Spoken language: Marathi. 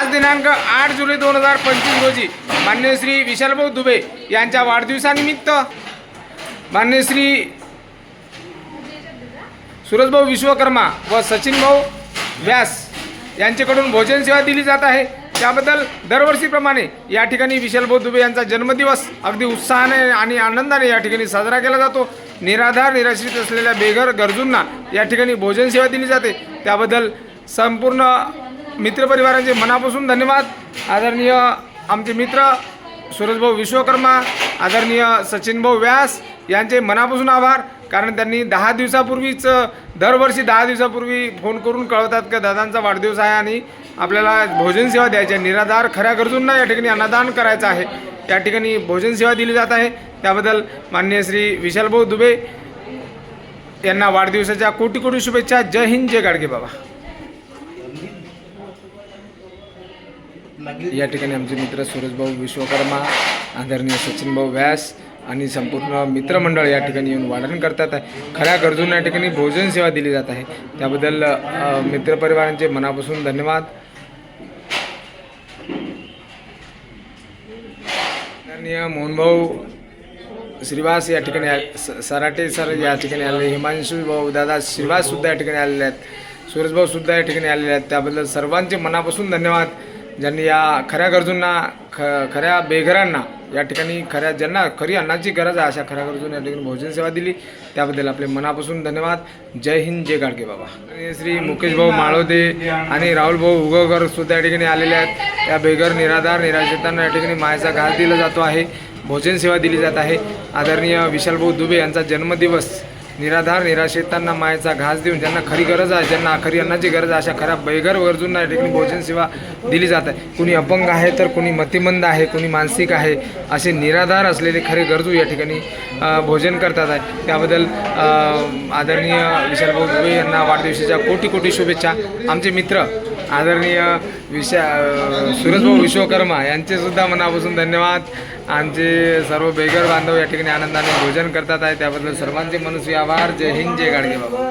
आज दिनांक आठ जुलै दोन हजार पंचवीस रोजी मान्य श्री विशालभाऊ दुबे यांच्या वाढदिवसानिमित्त मान्य श्री सूरजभाऊ विश्वकर्मा व सचिनभाऊ व्यास यांच्याकडून भोजन सेवा दिली जात आहे. त्याबद्दल दरवर्षीप्रमाणे या ठिकाणी विशालभाऊ दुबे यांचा जन्मदिवस अगदी उत्साहाने आणि आनंदाने या ठिकाणी साजरा केला जातो. निराधार निराश्रित असलेल्या बेघर गरजूंना या ठिकाणी भोजन सेवा दिली जाते. त्याबद्दल संपूर्ण मित्रपरिवारांचे मनापासून धन्यवाद. आदरणीय आमचे मित्र सूरजभाऊ विश्वकर्मा आदरणीय सचिनभाऊ व्यास यांचे मनापासून आभार. कारण त्यांनी दहा दिवसापूर्वीच दरवर्षी दहा दिवसापूर्वी फोन करून कळवतात की दादांचा वाढदिवस आहे आणि आपल्याला भोजन सेवा द्यायची आहे. निराधार खऱ्या गरजूंना या ठिकाणी अन्नदान करायचं आहे. त्या ठिकाणी भोजन सेवा दिली जात आहे. त्याबद्दल माननीय श्री विशालभाऊ दुबे यांना वाढदिवसाच्या कोटी कोटी शुभेच्छा. जय हिंद जय गाडगे बाबा. या ठिकाणी आमचे मित्र सूरजभाऊ विश्वकर्मा आदरणीय सचिनभाऊ व्यास आणि संपूर्ण मित्रमंडळ या ठिकाणी येऊन वाढण करतात. आहे खऱ्या गरजूंना या ठिकाणी भोजन सेवा दिली जात आहे. त्याबद्दल मित्रपरिवारांचे मनापासून धन्यवाद. आदरणीय मोहनभाऊ श्रीवास या ठिकाणी आ- स- सराटे सर या ठिकाणी आलेले हिमांशू भाऊ दादा श्रीवास सुद्धा या ठिकाणी आलेले आहेत. सुरेशभाऊ सुद्धा या ठिकाणी आलेले आहेत. त्याबद्दल सर्वांचे मनापासून धन्यवाद. ज्यांनी या खऱ्या गरजूंना ख खऱ्या बेघरांना या ठिकाणी खऱ्या ज्यांना खरी अन्नाची गरज आहे अशा खऱ्या गरजूंना या ठिकाणी भोजन सेवा दिली. त्याबद्दल आपले मनापासून धन्यवाद. जय हिंद जय गाडगे बाबा. श्री मुकेश भाऊ माळोदे आणि राहुल भाऊ उगवकर सुद्धा या ठिकाणी आलेले आहेत. या बेघर निराधार निराश्रितांना या ठिकाणी मायाचा घास दिला जातो आहे. भोजन सेवा दिली जात आहे. आदरणीय विशालभाऊ दुबे यांचा जन्मदिवस निराधार निराश्रितांना मायेचा घास देऊन ज्यांना खरी गरज आहे ज्यांना खरी अन्नाची गरज आहे अशा खऱ्या बैगर गरजूंना या ठिकाणी भोजन सेवा दिली जात आहे. कुणी अपंग आहे तर कुणी मतिमंद आहे कुणी मानसिक आहे असे निराधार असलेले खरे गरजू या ठिकाणी भोजन करतात आहे. त्याबद्दल आदरणीय विशालभाऊ दुबे यांना वाढदिवसाच्या कोटी कोटी शुभेच्छा. आमचे मित्र आदरणीय विशा सूरजभाऊ विश्वकर्मा यांचेसुद्धा मनापासून धन्यवाद. आमचे सर्व बेगर बांधव या ठिकाणी आनंदाने भोजन करतात आहे. त्याबद्दल सर्वांचे मनस्वी आभार. जय हिंद जय गाडगे बाबा.